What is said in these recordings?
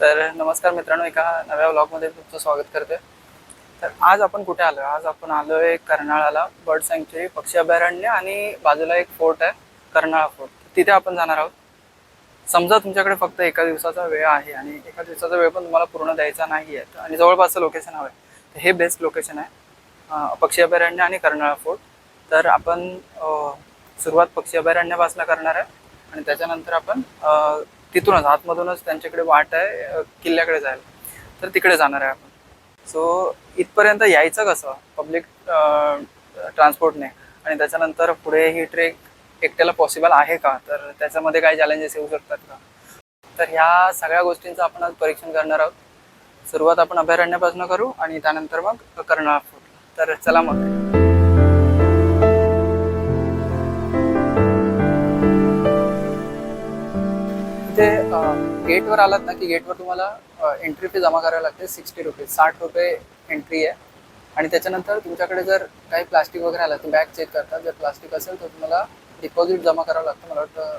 तर नमस्कार मित्रांनो एका नव्या व्लॉगमध्ये तुमचं स्वागत करते तर आज आपण कुठे आलो आहे आज आपण आलो आहे कर्नाळाला. बर्ड सँक्च्युरी पक्षी अभयारण्य आणि बाजूला एक फोर्ट आहे कर्नाळा फोर्ट तिथे आपण जाणार आहोत. समजा तुमच्याकडे फक्त एका दिवसाचा वेळ आहे आणि एका दिवसाचा वेळ पण तुम्हाला पूर्ण द्यायचा नाही आहे आणि जवळपासचं लोकेशन हवं आहे तर हे बेस्ट लोकेशन आहे पक्षी अभयारण्य आणि कर्नाळा फोर्ट तर आपण सुरुवात पक्षी अभयारण्यापासून करणार आहे आणि त्याच्यानंतर आपण तिथूनच आतमधूनच त्यांच्याकडे वाट आहे किल्ल्याकडे जायला. तर तिकडे जाणार आहे आपण. सो इथपर्यंत यायचं कसं? पब्लिक ट्रान्सपोर्टने आणि त्याच्यानंतर पुढे ही ट्रेक एकट्याला पॉसिबल आहे का? तर त्याच्यामध्ये काही चॅलेंजेस येऊ शकतात का? तर ह्या सगळ्या गोष्टींचं आपण आज परीक्षण करणार आहोत. सुरुवात आपण अभयारण्यापासून करू आणि त्यानंतर मग कर्नाळा फोर्ट तर चला मग. इथे गेटवर आलात ना की गेटवर तुम्हाला एंट्री फी जमा करावी लागते सिक्स्टी रुपीज साठ रुपये एंट्री आहे. आणि त्याच्यानंतर तुमच्याकडे जर काही प्लास्टिक वगैरे आलं तर बॅग चेक करतात जर प्लास्टिक असेल तर तुम्हाला डिपॉझिट जमा करावं लागतं. मला वाटतं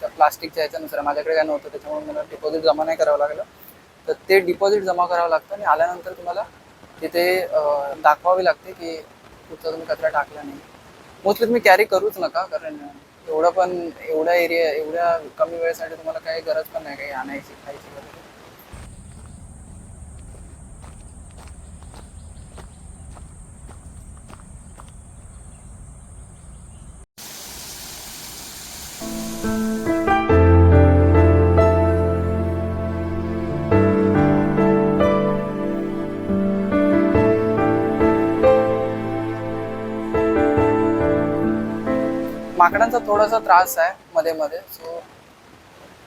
त्या प्लास्टिकच्या ह्याच्यानुसार माझ्याकडे काय नव्हतं त्याच्यामुळे मला डिपॉझिट जमा नाही करावं लागलं. तर ते डिपॉझिट जमा करावं लागतं आणि आल्यानंतर तुम्हाला तिथे दाखवावी लागते की कुठचा तुम्ही कचरा टाकला नाही. मोस्टली तुम्ही कॅरी करूच नका कारण एवढं पण एवढा एरिया एवढ्या कमी वेळेसाठी तुम्हाला काही गरज पण नाही काही आणायची खायची वगैरे? माकडांचा थोडासा त्रास आहे मध्ये मध्ये. सो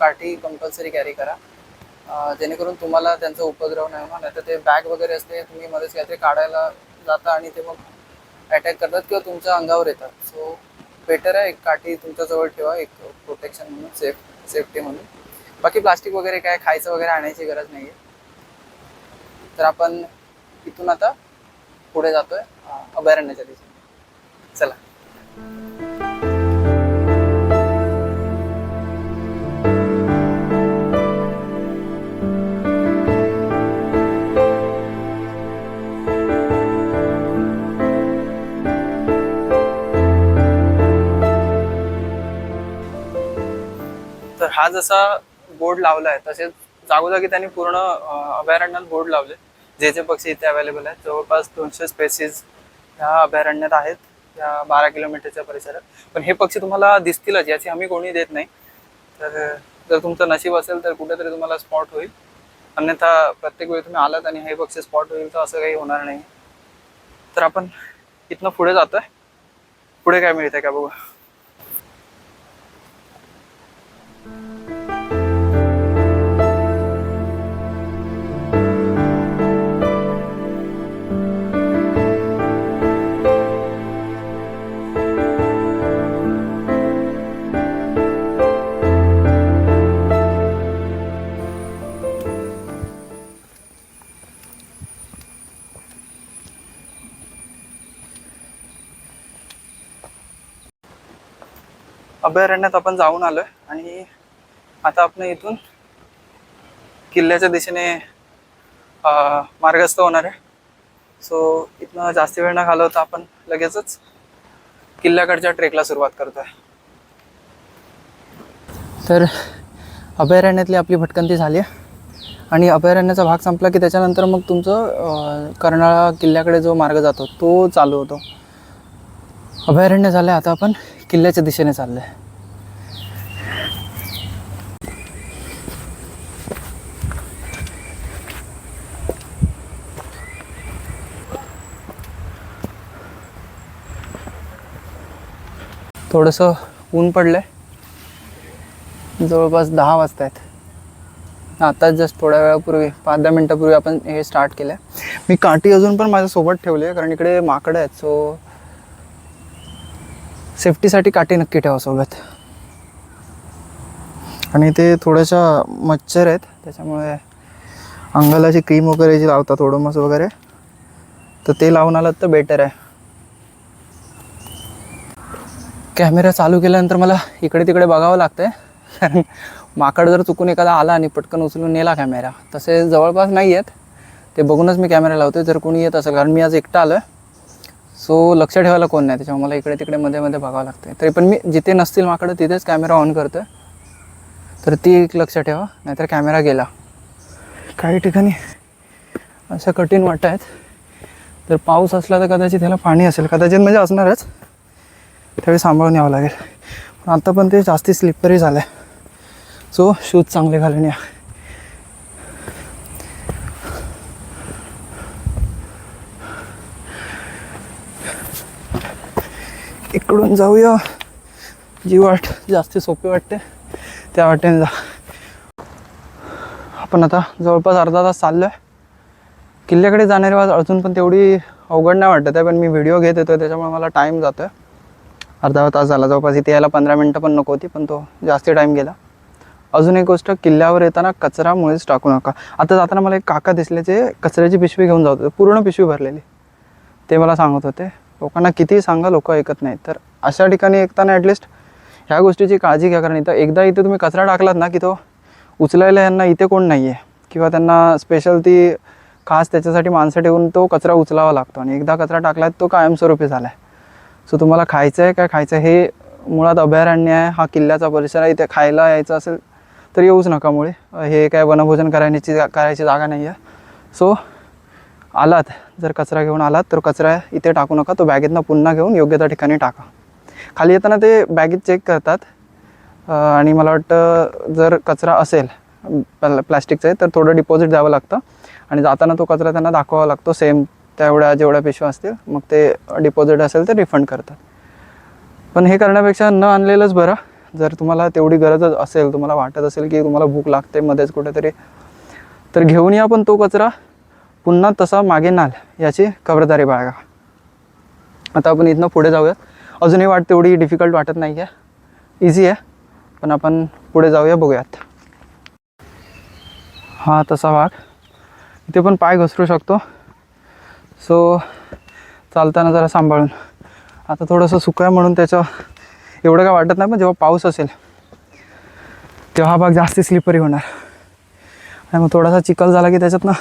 काठी कंपल्सरी कॅरी. करा जेणेकरून तुम्हाला त्यांचा उपद्रव नाही होणार. नाही तर ते बॅग वगैरे असते तुम्ही मध्येच काहीतरी काढायला जाता आणि ते मग अटॅक करतात किंवा तुमच्या अंगावर येतात. सो बेटर आहे एक काठी तुमच्याजवळ ठेवा एक प्रोटेक्शन म्हणून सेफ सेफ्टी म्हणून. बाकी प्लास्टिक वगैरे काय खायचं वगैरे आणायची गरज नाही आहे तर आपण इथून आता पुढे जातोय अभयारण्याच्या दिशेने. चला. जसा बोर्ड लावला आहे तसेच जागोजागी त्यांनी पूर्ण अभयारण्यात बोर्ड लावले. जे जे पक्षी इथे अवेलेबल आहेत जवळपास दोनशे स्पेसीज ह्या अभयारण्यात आहेत या बारा किलोमीटरच्या परिसरात. पण हे पक्षी तुम्हाला दिसतीलच याची हमी कोणी देत नाही. तर जर तुमचं नशीब असेल तर कुठेतरी तुम्हाला स्पॉट होईल. अन्यथा प्रत्येक वेळी तुम्ही आलात आणि हे पक्षी स्पॉट होईल तर असं काही होणार नाही. तर आपण इथनं पुढे जातोय. पुढे काय मिळतंय का बघू? अभयारण्यात आपण जाऊन आलोय. आणि आता आपण इथून किल्ल्याच्या दिशेने मार्गस्थ होणार आहे. सो इथनं जास्त वेळ न घालवता आपण लगेचच किल्ल्याकडच्या ट्रेकला सुरुवात करतोय. तर अभयारण्यातली आपली भटकंती झाली आहे. आणि अभयारण्याचा भाग संपला की त्याच्यानंतर मग तुमचं कर्नाळा किल्ल्याकडे जो मार्ग जातो तो चालू होतो. अभयारण्य झालं आता आपण किल्ल्याच्या दिशेने चाललोय. थोडंसं ऊन पडलं आहे जवळपास दहा वाजता आहेत आताच जस्ट थोड्या वेळापूर्वी पाच दहा मिनटापूर्वी आपण हे स्टार्ट केलं मी काठी अजून पण माझ्यासोबत ठेवली आहे कारण इकडे माकडं आहेत सो सेफ्टीसाठी काठी नक्की ठेवा सोबत. आणि ते थोड्याशा मच्छर आहेत त्याच्यामुळे अंगाला जी क्रीम वगैरे जी लावतात ओडोमस वगैरे तर ते लावून आलात तर बेटर आहे. कॅमेरा चालू केल्यानंतर मला इकडे तिकडे बघावं लागतं आहे कारण माकड जर चुकून एखादा आला आणि पटकन उचलून नेला कॅमेरा. तसे जवळपास नाही आहेत ते बघूनच मी कॅमेरा लावतो जर कोणी येत असेल कारण मी आज एकटा आलो सो लक्ष ठेवायला कोण नाही. त्याच्यामुळे मला इकडे तिकडे मध्ये मध्ये बघावं लागतं तरी पण मी जिथे नसतील माकडं तिथेच कॅमेरा ऑन करतो तर ती एक लक्ष ठेवा. नाहीतर कॅमेरा गेला. काही ठिकाणी असं कठीण वाटत आहेत. तर पाऊस असला तर कदाचित ह्याला पाणी असेल. कदाचित म्हणजे असणारच. त्यावेळी सांभाळून यावं लागेल. पण आता पण ते जास्ती स्लिपरी झालं आहे सो शूज चांगले घालून या. इकडून जाऊया. जी वाट जास्ती सोपी वाटते त्या वाटेने जा. आपण आता जवळपास अर्धा तास चाललो आहे किल्ल्याकडे जाणारी वाज अजून पण तेवढी अवघड नाही वाटत आहे पण मी व्हिडिओ घेत येतो त्याच्यामुळे मला टाईम जातो आहे अर्धा तास झाला. जवळपास इथे यायला पंधरा मिनटं पण नको होती पण तो जास्ती टाईम गेला. अजून एक गोष्ट किल्ल्यावर येताना कचरामुळेच टाकू नका. आता जाताना मला एक काका दिसले जे कचऱ्याची पिशवी घेऊन जात होते पूर्ण पिशवी भरलेली. ते मला सांगत होते लोकांना कितीही सांगा लोक ऐकत नाहीत. तर अशा ठिकाणी ऐकताना ॲटलिस्ट ह्या गोष्टीची काळजी घ्या कारण इथं एकदा इथे तुम्ही कचरा टाकलात ना की तो उचलायला यांना इथे कोण नाही आहे किंवा त्यांना स्पेशल ती खास त्याच्यासाठी माणसं ठेवून तो कचरा उचलावा लागतो. आणि एकदा कचरा टाकला तो कायमस्वरूपी झाला आहे सो तुम्हाला खायचं आहे काय खायचं आहे हे मुळात अभयारण्य आहे. हा किल्ल्याचा परिसर आहे. इथे खायला यायचं असेल तर येऊच नका मुळे. हे काय वनभोजन करायची जा- करायची जागा नाही आहे. सो आलात. जर कचरा घेऊन आलात तर कचरा इथे टाकू नका. तो बॅगेतनं पुन्हा घेऊन योग्य त्या ठिकाणी टाका. खाली येताना ते बॅगेत चेक करतात. आणि मला वाटतं जर कचरा असेल प्ल प्लॅस्टिकचा आहे तर थोडं डिपॉझिट द्यावं लागतं. आणि जाताना तो कचरा त्यांना दाखवावा लागतो. सेम तेवढ्या जेवढ्या पिशव्या असतील मग ते डिपॉझिट असेल ते रिफंड करतात. पण हे करण्यापेक्षा न आणलेलंच बरं. जर तुम्हाला तेवढी गरजच असेल तुम्हाला वाटत असेल की तुम्हाला भूक लागते मध्येच कुठेतरी तर घेऊन या पण तो कचरा. पुन्हा तसा मागे नाल याची खबरदारी बाळगा. आता आपण इथनं पुढे जाऊयात अजूनही वाट तेवढी डिफिकल्ट वाटत नाही आहे इझी आहे. पण आपण पुढे जाऊया बघूयात. हा तसा वाघ इथे पण पाय घसरू शकतो. सो चालताना जरा सांभाळून. आता थोडंसं सुकं आहे म्हणून त्याचं एवढं काय वाटत नाही पण जेव्हा पाऊस असेल तेव्हा हा भाग जास्त स्लिपरी होणार. आणि मग थोडासा चिखल झाला की त्याच्यातनं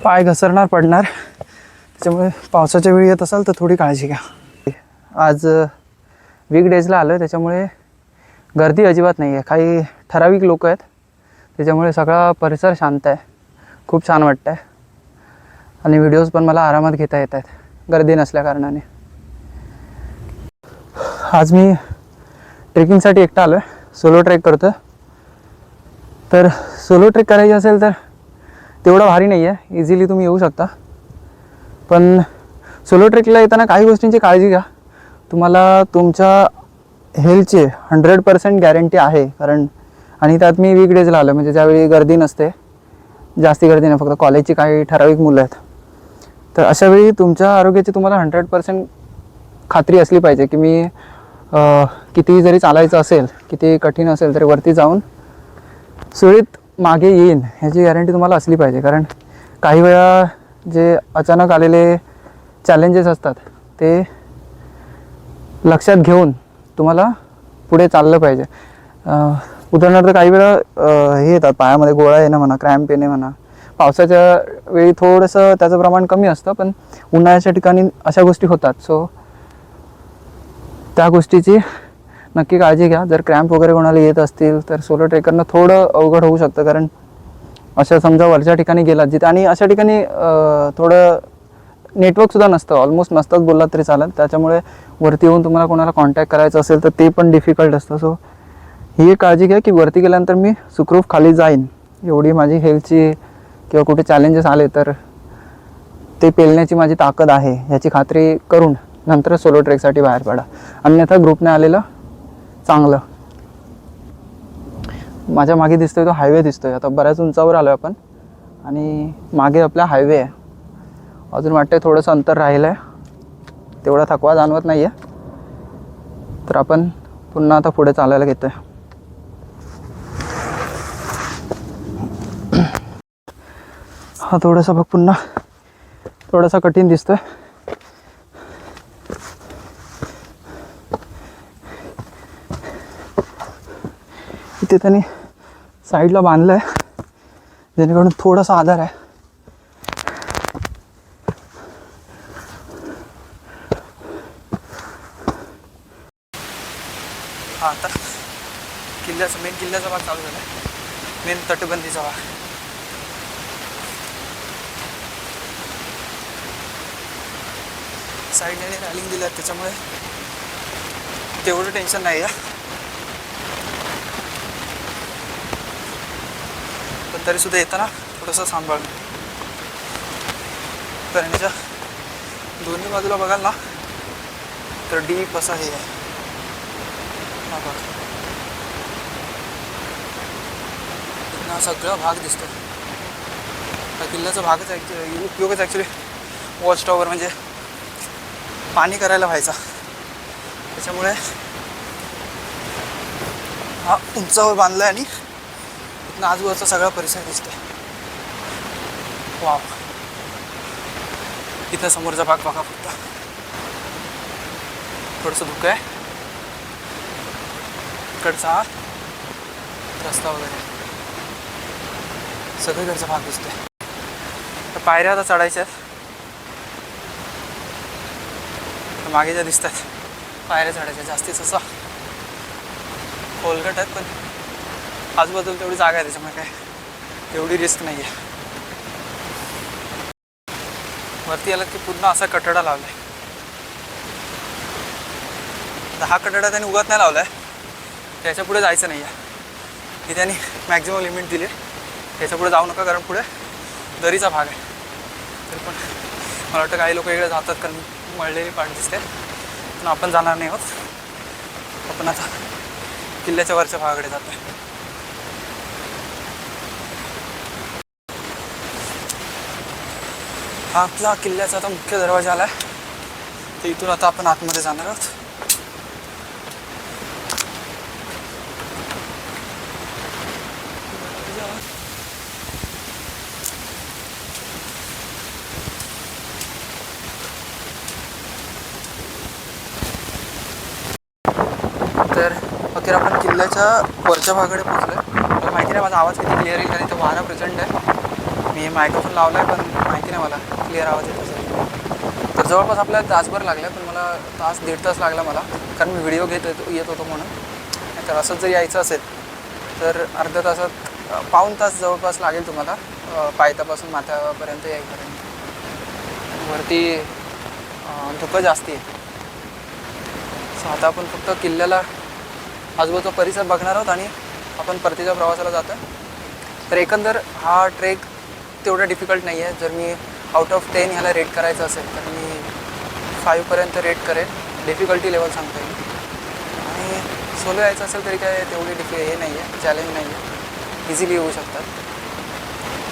पाय घसरणार पडणार. त्याच्यामुळे पावसाच्या वेळी येत असाल तर थोडी काळजी घ्या. आज वीक डेजला आलो आहे त्याच्यामुळे गर्दी अजिबात नाही आहे काही ठराविक लोक आहेत त्याच्यामुळे सगळा परिसर शांत आहे. खूप छान वाटतं आहे आणि व्हिडिओज पण मला आरामात घेता येत आहेत. गर्दी नसल्या कारणाने. आज मी ट्रेकिंगसाठी एकटा आलो आहे सोलो ट्रेक करतो तर सोलो ट्रेक करायची असेल तर तेवढं भारी नाही आहे इझिली तुम्ही येऊ शकता. पण सोलो ट्रेकला येताना काही गोष्टींची काळजी घ्या. तुम्हाला तुमच्या हेल्थची हंड्रेड पर्सेंट गॅरंटी आहे. कारण आणि त्यात मी वीक डेजला आलो म्हणजे ज्यावेळी गर्दी नसते जास्ती गर्दी नाही. फक्त कॉलेजची काही ठराविक मुलं आहेत. तर अशा वेळी तुमच्या आरोग्याची तुम्हाला हंड्रेड पर्सेंट खात्री असली पाहिजे की मी किती जरी चालायचं असेल किती कठीण असेल तरी वरती जाऊन सुरळीत मागे येईन ह्याची गॅरंटी तुम्हाला असली पाहिजे. कारण काही वेळा जे अचानक आलेले चॅलेंजेस असतात ते लक्षात घेऊन तुम्हाला पुढे चाललं पाहिजे. उदाहरणार्थ काही वेळा हे येतात पायामध्ये गोळा येणं म्हणा क्रॅम्प येणे म्हणा पावसाच्या वेळी थोडंसं त्याचं प्रमाण कमी असतं पण उन्हाळ्याच्या ठिकाणी अशा गोष्टी होतात. सो त्या गोष्टीची नक्की काळजी घ्या. जर क्रॅम्प वगैरे कोणाला येत असतील तर सोलो ट्रेकरनं थोडं अवघड होऊ शकतं कारण अशा समजा वरच्या ठिकाणी गेलात जिथे आणि अशा ठिकाणी थोडं नेटवर्कसुद्धा नसतं. ऑलमोस्ट नसतंच बोललात तरी चालेल. त्याच्यामुळे वरती येऊन तुम्हाला कोणाला कॉन्टॅक्ट करायचं असेल तर ते पण डिफिकल्ट असतं. सो ही काळजी घ्या की वरती गेल्यानंतर मी सुखरूप खाली जाईन. एवढी माझी हेल्थची किंवा कुठे चॅलेंजेस आले तर ते पेलण्याची माझी ताकद आहे ह्याची खात्री करून नंतर सोलो ट्रेकसाठी बाहेर पडा. अन्यथा ग्रुपने आलेलं चांगलं. माझ्या मागे दिसतोय तो हायवे दिसतोय. आता बऱ्याच उंचावर आलो आपण. आणि मागे आपला हायवे आहे. अजून वाटतंय थोडंसं अंतर राहिलं आहे तेवढा थकवा जाणवत नाही आहे तर आपण पुन्हा आता पुढे चालायला घेतोय. हा थोडासा बघ पुन्हा. थोडासा कठीण दिसतोय. इथे त्यांनी साईडला बांधलं आहे जेणेकरून थोडासा आधार आहे हा आता किल्ल्याचा मेन किल्ल्याचा भाग चालू झाला मेन तटबंदीचा भाग साईडने रॅलिंग दिल्या त्याच्यामुळे तेवढं टेन्शन नाही आहे पण तरीसुद्धा येताना थोडंसं सांभाळणं कारण याच्या दोन्ही बाजूला बघाल ना तर डीप असा हे आहे हा बघ हा सगळा भाग दिसतो किल्ल्याचा भागच ॲक्च्युली उपयोगच ॲक्च्युली वॉच टॉवर म्हणजे पाणी करायला व्हायचा. त्याच्यामुळे हा उंचावर बांधला आहे आणि इथनं आजूबाजूचा सगळा परिसर दिसतोय. वाव. इथं समोरचा भाग बघा फक्त. थोडंसं धुकं आहे. इकडचा हा रस्ता वगैरे. सगळीकडचा भाग दिसतोय. तर पायऱ्या आता चढायच्या आहेत तर मागे ज्या दिसतात पायऱ्या झाडाच्या जास्तीच असा खोलगट आहेत पण आजूबाजूला तेवढी जागा आहे त्याच्यामुळे काय तेवढी रिस्क नाही आहे वरती आलं की पुन्हा असा कटडा लावला आहे हा त्यांनी उगत नाही लावला आहे त्याच्या पुढे जायचं नाही आहे की त्यांनी मॅक्झिमम लिमिट दिली. त्याच्या पुढे जाऊ नका कारण पुढे दरीचा भाग आहे. तरी पण मला वाटतं काही लोक इकडे जातात कारण मळलेली पाठ दिसते. पण आपण जाणार नाही आहोत. आपण आता किल्ल्याच्या वरच्या भागाकडे जातो आहे हा आपला किल्ल्याचा आता मुख्य दरवाजा आला आहे तर इथून आता आपण आतमध्ये जाणार आहोत तर तर आपण किल्ल्याच्या वरच्या भागाकडे पोहोचलो आहे माहिती नाही माझा आवाज किती क्लिअर येईल कारण इथं वारा प्रचंड आहे. मी मायक्रोफोन लावला आहे पण माहिती नाही मला. क्लिअर आवाज येत असेल. तर जवळपास आपल्याला तासभर लागला पण मला तास दीड तास लागला मला. कारण मी व्हिडिओ घेत येतो येत होतो म्हणून. तर असंच जर यायचं असेल तर अर्ध्या तासात पाऊण तास जवळपास लागेल तुम्हाला. पायथ्यापासून माथ्यापर्यंत यायपर्यंत. वरती धुकं जास्ती आहे. सो आता आपण फक्त किल्ल्याला आजूबाजूचा परिसर बघणार आहोत आणि आपण परतीच्या प्रवासाला जातो तर एकंदर हा ट्रेक तेवढा डिफिकल्ट नाही आहे जर मी आउट ऑफ टेन ह्याला रेट करायचं असेल तर मी फाईव्हपर्यंत रेट करेन. डिफिकल्टी लेवल सांगता येईल आणि सोलो यायचं असेल तरी काय तेवढी डिफि हे नाही आहे चॅलेंज नाही आहे इझिली येऊ शकतात.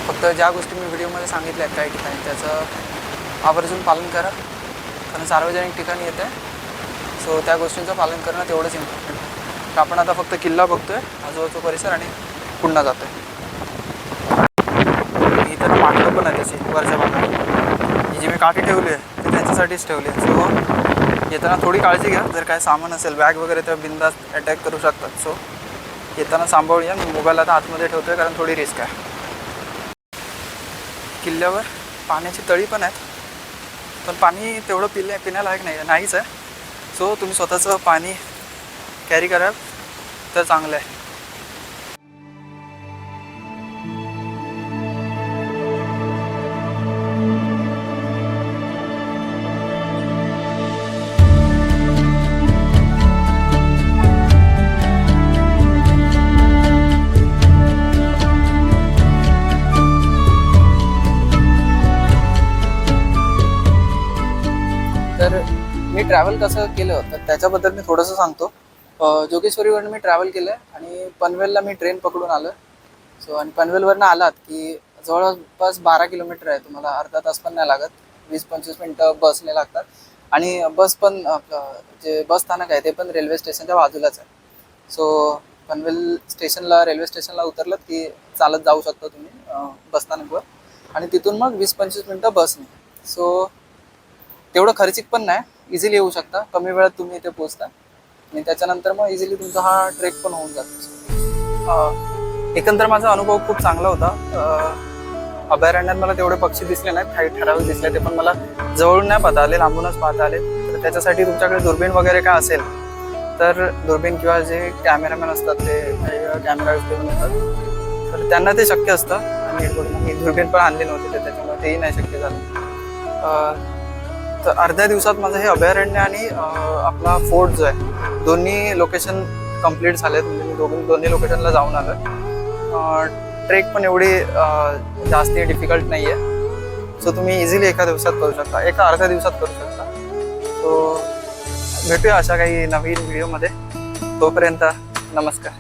फक्त ज्या गोष्टी मी व्हिडिओमध्ये सांगितल्या आहेत काही ठिकाणी त्याचं आवर्जून पालन करा. कारण सार्वजनिक ठिकाणी येतं आहे सो त्या गोष्टींचं पालन करणं तेवढंच इम्पॉर्टंट तर आपण आता फक्त किल्ला बघतोय आजूबाजूचा परिसर आणि पुन्हा जातोय. इथं माकडं पण आहे त्याची वरच्या भागात. ही जी मी काठी ठेवली आहे ती त्याच्यासाठीच ठेवली आहे. सो येताना थोडी काळजी घ्या जर काय सामान असेल बॅग वगैरे तर बिंदास अटॅक करू शकतात. सो येताना सांभाळूया मी मोबाईल आता आतमध्ये ठेवतोय कारण थोडी रिस्क आहे. किल्ल्यावर पाण्याची तळी पण आहेत. पण पाणी तेवढं पिल्या पिण्यालायक नाही आहे नाहीच आहे. सो तुम्ही स्वतःचं पाणी कॅरी कराल तर चांगलं आहे. तर मी ट्रॅव्हल कसं केलं तर त्याच्याबद्दल मी थोडंसं सांगतो. जोगेश्वरीवरनं मी ट्रॅव्हल केलं आहे आणि पनवेलला मी ट्रेन पकडून आलो सो आणि पनवेलवरनं आलात की जवळपास बारा किलोमीटर आहे तुम्हाला अर्धा तास पण नाही लागत. वीस पंचवीस मिनटं बसने लागतात. आणि बस पण आपलं जे बस स्थानक आहे ते पण रेल्वे स्टेशनच्या बाजूलाच आहे. सो पनवेल स्टेशनला रेल्वे स्टेशनला उतरलं की चालत जाऊ शकता तुम्ही बस बसस्थानकवर आणि तिथून मग वीस पंचवीस मिनटं बसने. सो तेवढं खर्चिक पण नाही. इझिली येऊ शकता. कमी वेळात तुम्ही इथे पोहोचता. आणि त्याच्यानंतर मग इझिली तुमचा हा ट्रेक पण होऊन जातो. एकंदर माझा अनुभव खूप चांगला होता. अभयारण्यात मला तेवढे पक्षी दिसले नाहीत. काही ठराविक दिसले ते पण मला जवळून नाही पाहता आले लांबूनच पाहता आले. तर त्याच्यासाठी तुमच्याकडे दुर्बीण वगैरे काय असेल? तर दुर्बीण किंवा जे कॅमेरामॅन असतात ते काही कॅमेरा घेऊन तर त्यांना ते शक्य असतं. आणि मी दुर्बीण पण आणले नव्हते तर त्याच्यामुळे तेही नाही शक्य झालं. तर अर्ध्या दिवसात माझं हे अभयारण्य आणि आपला फोर्ट जो आहे दोन्ही लोकेशन कंप्लीट झालेत. म्हणजे मी दोघं दोन्ही लोकेशनला जाऊन आलो ट्रेक पण एवढी जास्ती डिफिकल्ट नाही आहे सो तुम्ही इझिली एका दिवसात करू शकता. एका अर्ध्या दिवसात करू शकता. सो भेटूया अशा काही नवीन व्हिडिओमध्ये तोपर्यंत नमस्कार.